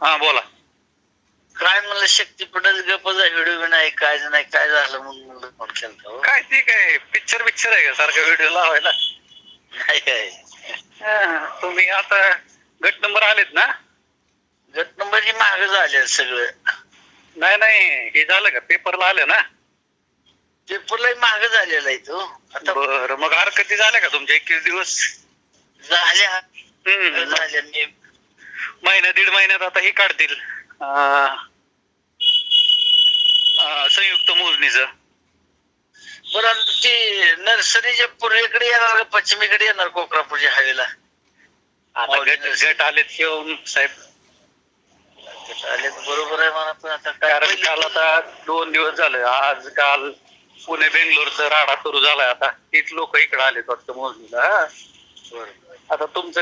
हा बोला. काय म्हणलं शक्तीपटच गपचा व्हिडिओ नाही काय नाही काय झालं म्हणून फोन केलता हो. काय ते काय पिक्चर पिक्चर आहे का सारखं व्हिडिओ लावायला? नाही काय हा, तुम्ही आता गट नंबर आलेत ना? गट नंबरची माग झाले सगळं. नाही नाही हे झालं का? पेपरला आलं ना? पेपरला माग झालेला आहे तो. आता बरं मग हरकती झाल्या का तुमच्या? एकवीस दिवस? झाल्या. हम्म. झाल्या मी महिन्या दीड महिन्यात आता हे काढतील. संयुक्त मोजणीचं. बरं ते नर्सरीच्या पूर्वेकडे येणार का पश्चिमेकडे येणार कोकरापूरच्या हवेला आता गट गट आलेत घेऊन साहेब. आले तर बरोबर आहे मला पण आता काय कारण काल आता दोन दिवस झाले. आज काल पुणे बेंगलोरचा राडा सुरू झालाय आता. तीच लोक इकडे आलेत वाटतं मोजणीला हा. बरं. आता तुमचं